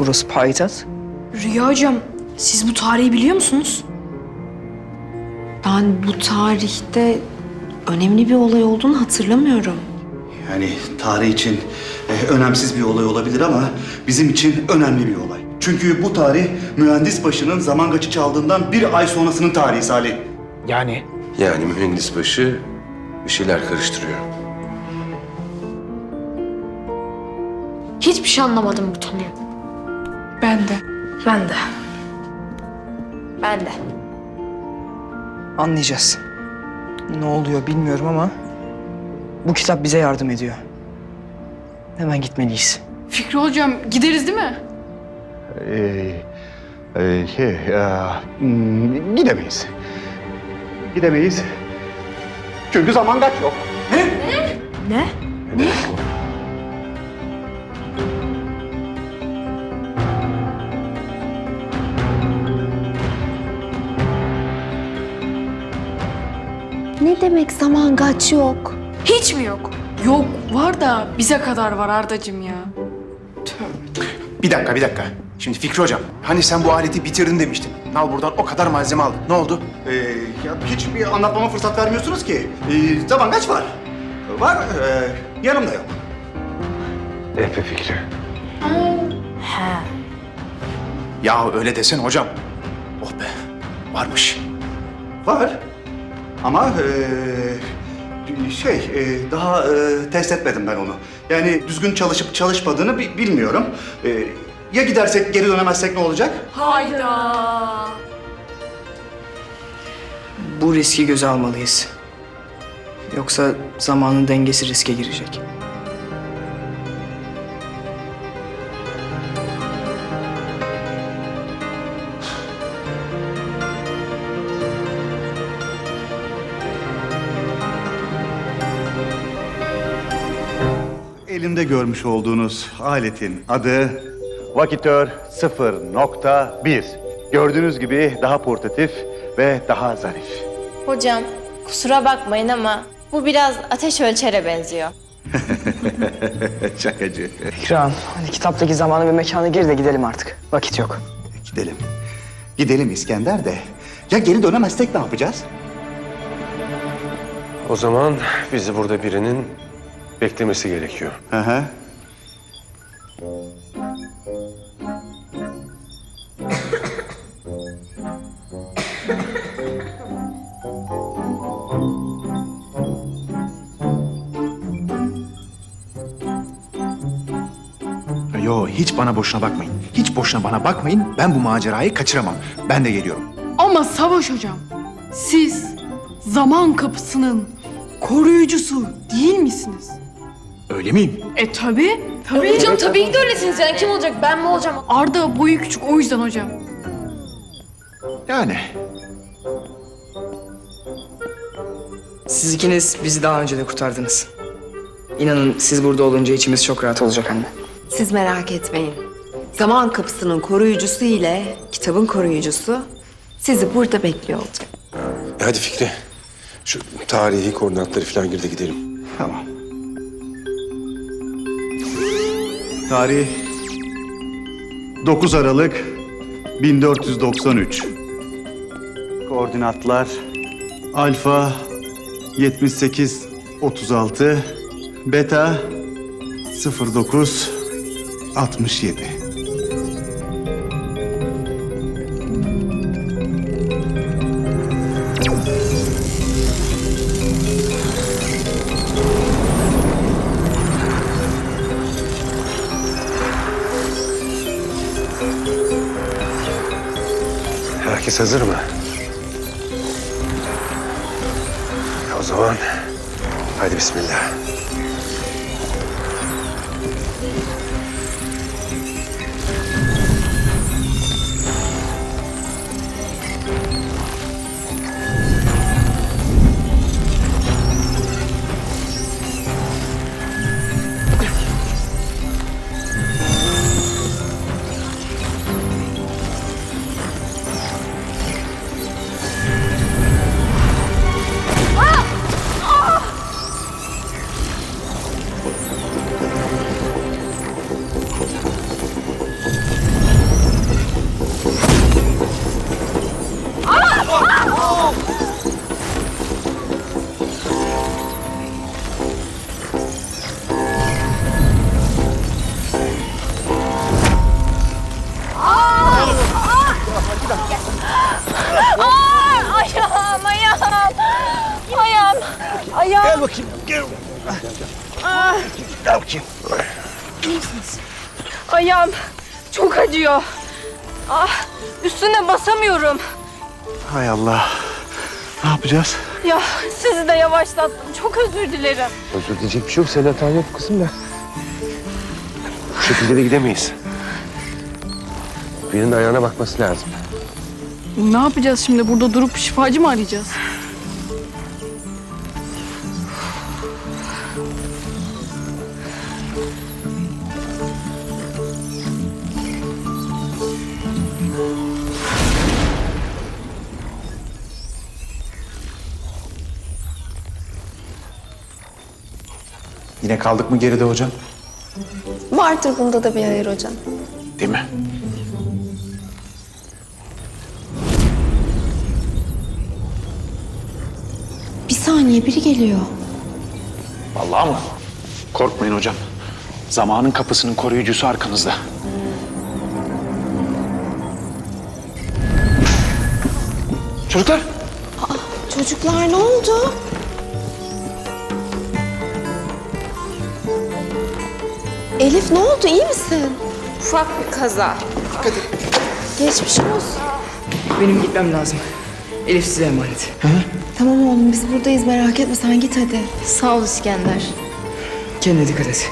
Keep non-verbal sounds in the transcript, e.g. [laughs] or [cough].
Burası payitaht. Rüya hocam, siz bu tarihi biliyor musunuz? Ben bu tarihte önemli bir olay olduğunu hatırlamıyorum. Yani tarih için e, önemsiz bir olay olabilir ama bizim için önemli bir olay. Çünkü bu tarih mühendis başının zaman kaçı çaldığından bir ay sonrasının tarihi Salih. Yani Yani mühendis başı bir şeyler karıştırıyor. Hiçbir şey anlamadım bu tanığı. Ben de. Ben de. Ben de. Anlayacağız. Ne oluyor bilmiyorum ama bu kitap bize yardım ediyor. Hemen gitmeliyiz. Fikri hocam gideriz değil mi? Ee, e, şey, e, hmm, gidemeyiz. Gidemeyiz. Çünkü zaman kaç yok. Ne? Ne demek zaman kaç yok? Hiç mi yok? Yok var da bize kadar var Ardacığım ya. bir dakika bir dakika. Şimdi Fikri hocam hani sen bu aleti bitirdin demiştin. Al buradan o kadar malzeme aldın. Ne oldu? Ee, ya hiç bir anlatmama fırsat vermiyorsunuz ki. Ee, zaman kaç var? Var, e, yanımda yok. Epe fikri. Ya öyle desen hocam. Oh be varmış. Var. Ama e, şey, e, daha e, test etmedim ben onu. Yani düzgün çalışıp çalışmadığını bi- bilmiyorum. E, ya gidersek, geri dönemezsek ne olacak? Bu riski göze almalıyız. Yoksa zamanın dengesi riske girecek. Elimde görmüş olduğunuz aletin adı Vakitör 0.1. Gördüğünüz gibi daha portatif ve daha zarif. Hocam kusura bakmayın ama bu biraz ateş ölçere benziyor. [laughs] Şakacı. İkram, hadi kitaptaki zamanı ve mekanı gir de gidelim artık. Vakit yok. Gidelim. Gidelim İskender de. Ya geri dönemezsek ne yapacağız? O zaman bizi burada birinin beklemesi gerekiyor. Hı hı. Yo hiç bana boşuna bakmayın. Hiç boşuna bana bakmayın. Ben bu macerayı kaçıramam. Ben de geliyorum. Ama Savaş hocam siz zaman kapısının koruyucusu değil misiniz? Öyle miyim? E tabi. Tabii. Hocam tabii ki de öylesiniz yani. Kim olacak? Ben mi olacağım? Arda boyu küçük o yüzden hocam. Yani. Siz ikiniz bizi daha önce de kurtardınız. İnanın siz burada olunca içimiz çok rahat olacak anne. Siz merak etmeyin. Zaman kapısının koruyucusu ile kitabın koruyucusu sizi burada bekliyor olacak. E hadi Fikri. Şu tarihi koordinatları falan gir de gidelim. Tamam. Tarih 9 Aralık 1493. Koordinatlar alfa 78 36 beta 09 67. Herkes hazır mı? O zaman hadi bismillah. Gel bakayım. Gel. Gel bakayım. Ayağım çok acıyor. Ah, üstüne basamıyorum. Hay Allah. Ne yapacağız? Ya sizi de yavaşlattım. Çok özür dilerim. Özür dileyecek bir şey yok. Senin hatan yok kızım da. Bu şekilde de gidemeyiz. Birinin ayağına bakması lazım. Ne yapacağız şimdi? Burada durup şifacı mı arayacağız? Yine kaldık mı geride hocam? Vardır bunda da bir hayır hocam. Değil mi? Bir saniye biri geliyor. Vallahi mı? Korkmayın hocam. Zamanın kapısının koruyucusu arkanızda. Çocuklar. Çocuklar ne oldu? Elif ne oldu iyi misin? Ufak bir kaza. Geçmiş olsun. Benim gitmem lazım. Elif size emanet. Tamam oğlum biz buradayız merak etme sen git hadi. Sağ ol İskender. Kendine dikkat et.